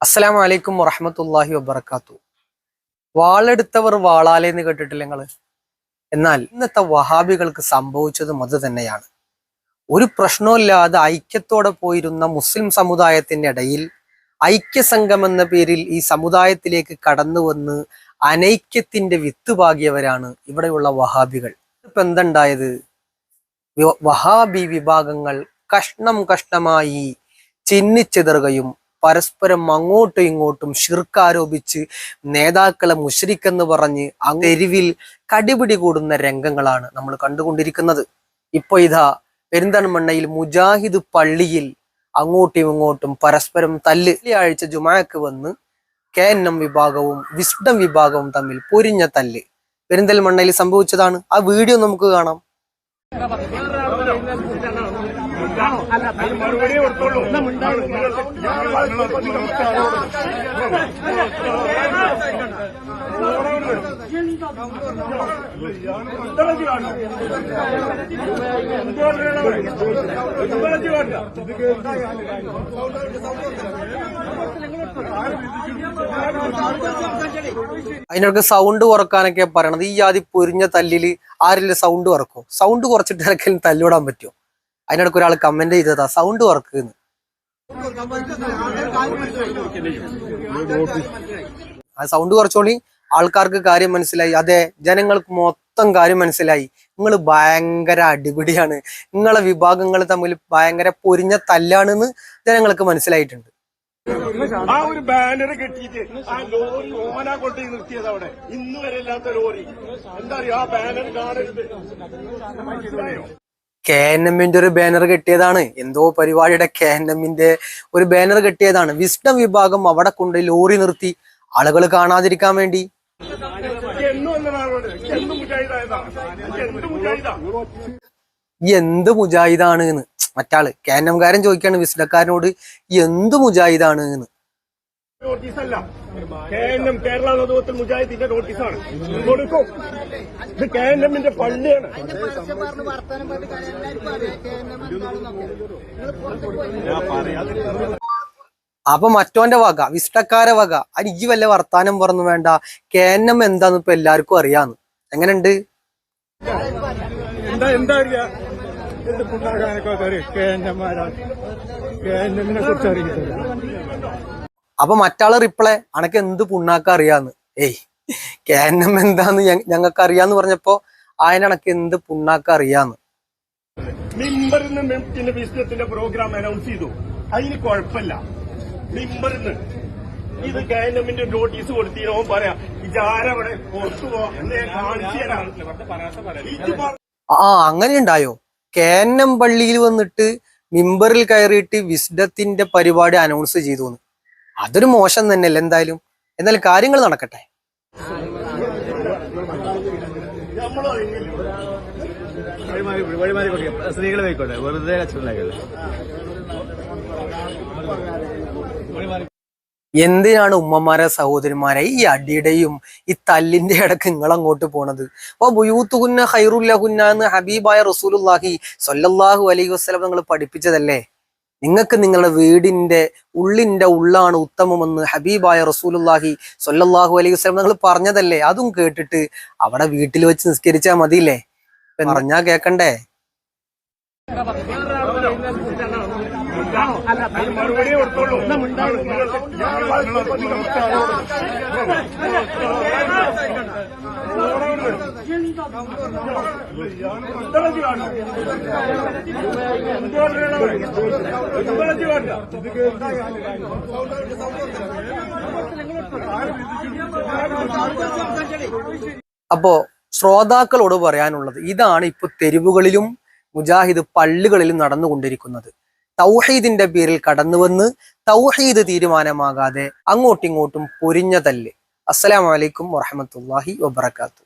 അസ്സലാമു അലൈക്കും വറഹമത്തല്ലാഹി വബർക്കാത്തു വാളെടുത്തവർ വാളാലേന്ന് കേട്ടിട്ടില്ല നിങ്ങൾ എന്നാൽ ഇന്നത്തെ വഹാബികൾക്ക് സംഭവിച്ചതും അത് തന്നെയാണ്. ഒരു പ്രശ്നമില്ലാതെ ഐക്യത്തോടെ പോയിരുന്ന മുസ്ലിം സമുദായത്തിന്റെ ഇടയിൽ ഐക്യസംഘം എന്ന പേരിൽ ഈ സമുദായത്തിലേക്ക് കടന്നു വന്ന് അനൈക്യത്തിന്റെ വിത്ത് പാകിയവരാണ് ഇവിടെയുള്ള വഹാബികൾ. ഇപ്പൊ എന്തുണ്ടായത്? വഹാബി വിഭാഗങ്ങൾ കഷ്ണം കഷ്ണമായി ചിന്നിച്ചിതറുകയും പരസ്പരം അങ്ങോട്ടും ഇങ്ങോട്ടും ഷിർക്കാരോപിച്ച് നേതാക്കളെ മുഷരിക്കെന്ന് പറഞ്ഞ് തെരുവിൽ കടിപിടി കൂടുന്ന രംഗങ്ങളാണ് നമ്മൾ കണ്ടുകൊണ്ടിരിക്കുന്നത്. ഇപ്പൊ ഇതാ പെരിന്തൽമണ്ണയിൽ മുജാഹിദ് പള്ളിയിൽ അങ്ങോട്ടും ഇങ്ങോട്ടും പരസ്പരം തല്ല്. ആഴ്ച ജുമാക്ക് വന്ന് കെ എൻ എം വിഭാഗവും വിസ്ഡം വിഭാഗവും തമ്മിൽ പൊരിഞ്ഞ തല്ല്. പെരിന്തൽമണ്ണയിൽ സംഭവിച്ചതാണ്. ആ വീഡിയോ നമുക്ക് കാണാം. അതിനൊക്കെ സൗണ്ട് കുറക്കാനൊക്കെ പറയണത് ഈ ജാതി പൊരിഞ്ഞ തല്ലിൽ ആരെങ്കിലും സൗണ്ട് കുറക്കും സൗണ്ട് കുറച്ചിട്ട് ആർക്കെങ്കിലും തല്ലിവിടാൻ പറ്റുമോ അതിനിടയ്ക്ക് ഒരാൾ കമന്റ് ചെയ്തതാ സൗണ്ട് വർക്ക് ആ സൗണ്ട് കുറച്ചോളി ആൾക്കാർക്ക് കാര്യം മനസ്സിലായി. അതെ ജനങ്ങൾക്ക് മൊത്തം കാര്യം മനസ്സിലായി. നിങ്ങൾ ഭയങ്കര അടിപിടിയാണ്. നിങ്ങളെ വിഭാഗങ്ങൾ തമ്മിൽ ഭയങ്കര പൊരിഞ്ഞ തല്ലാണെന്ന് ജനങ്ങൾക്ക് മനസ്സിലായിട്ടുണ്ട്. ആ ഒരു ബാനർ കെട്ടിയിട്ട് ആ ലോറി ഓമന കൊണ്ട് നിർത്തിയത് അവിടെ. ഇന്ന് വരെ ഇല്ലാത്ത ലോറി. എന്താ അറിയോ? ആ ബാനർ കാണരുത്. കെ എൻ എമ്മിന്റെ ഒരു ബാനർ കെട്ടിയതാണ്. എന്തോ പരിപാടിയുടെ കെ എൻ എമ്മിന്റെ ഒരു ബാനർ കെട്ടിയതാണ്. വിസ്ഡം വിഭാഗം അവിടെ കൊണ്ട് ലോറി നിർത്തി. ആളുകൾ കാണാതിരിക്കാൻ വേണ്ടി. എന്ത് മുജാഹിദാണ് എന്ന്. മറ്റാൾ കെ എൻ എംകാരൻ ചോദിക്കാണ് വിസ്ഡക്കാരനോട് എന്ത് മുജാഹിദാണ് എന്ന്. നോട്ടീസല്ല. കെ എൻ എം കേരള നേതൃത്വത്തിൽ മുജാഹിദിന്റെ നോട്ടീസാണ്. കൊടുക്കും. ഇത് കെ എൻ എമ്മിന്റെ പള്ളിയാണ്. അപ്പൊ മറ്റോന്റെ വക വിസ്ഡക്കാരെ വക അരിക്ക് വല്ല വർത്താനം പറഞ്ഞു വേണ്ട. കെ എൻ എം എന്താന്ന് ഇപ്പൊ എല്ലാവർക്കും അറിയാന്ന്. എങ്ങനെയുണ്ട്? എന്താ എന്താ അറിയാം? K N M K N എമ്മിനെ കുറിച്ച് അറിയില്ല അപ്പൊ മറ്റാൾ റിപ്ലൈ അനക്ക് എന്ത് പുണ്ണാക്ക അറിയാന്ന്? ഏയ് കേന്നം എന്താന്ന് ഞങ്ങൾക്ക് അറിയാന്ന് പറഞ്ഞപ്പോ അതിനണക്ക് എന്ത് പുണ്ണാക്ക അറിയാന്ന്? മിമ്പറിൽ നിന്ന് പിന്നെ വിസ്ഡത്തിന്റെ പ്രോഗ്രാം അനൗൺസ് ചെയ്തു. അതിന് കുഴപ്പമില്ല. മിമ്പറിൽ നിന്ന് ഇത് ഗവൺമെന്റ് നോട്ടീസ് കൊടുത്തിനോ. പറയാ ഇതാരവിടെ പുറത്തു പറ- ആ അങ്ങനെ ഉണ്ടായോ കെ പള്ളിയിൽ വന്നിട്ട് മിമ്പറിൽ കയറിയിട്ട് വിസ്ഡത്തിന്റെ പരിപാടി അനൗൺസ് ചെയ്തു അതൊരു മോശം തന്നെയല്ല എന്തായാലും? എന്നാലും കാര്യങ്ങൾ നടക്കട്ടെ. എന്തിനാണ് ഉമ്മമാരെ സഹോദരിമാരെ ഈ അടിയുടെയും ഈ തല്ലിന്റെ ഇടയ്ക്ക് നിങ്ങൾ അങ്ങോട്ട് പോണത്? അപ്പൊ ബുയൂത്തുകുന്ന ഹൈറുല്ലഹുന്ന എന്ന് ഹബീബായ റസൂലുല്ലാഹി സൊല്ലാഹു അലൈഹി വസ്ലം നിങ്ങൾ പഠിപ്പിച്ചതല്ലേ? നിങ്ങൾക്ക് നിങ്ങളുടെ വീടിന്റെ ഉള്ളിന്റെ ഉള്ളാണ് ഉത്തമമെന്ന് ഹബീബായ റസൂലുല്ലാഹി സൊല്ലാഹു അലൈഹി വസ്ലം നിങ്ങൾ പറഞ്ഞതല്ലേ? അതും കേട്ടിട്ട് അവിടെ വീട്ടിൽ വെച്ച് നിസ്കരിച്ചാൽ മതിയില്ലേ? പറഞ്ഞാ. കേക്കണ്ടേ? കൊടുത്തോളൂ അപ്പോ ശ്രോതാക്കളോട് പറയാനുള്ളത് ഇതാണ് ഇപ്പൊ തെരുവുകളിലും മുജാഹിദ് പള്ളികളിലും നടന്നുകൊണ്ടിരിക്കുന്നത്. തൗഹീദിന്റെ പേരിൽ കടന്നുവന്ന് തൗഹീദ് തീരുമാനമാകാതെ അങ്ങോട്ടിങ്ങോട്ടും പൊരിഞ്ഞ തല്ല് അസ്സലാമലൈക്കും വറഹമത്തല്ലാഹി വബർക്കാത്തു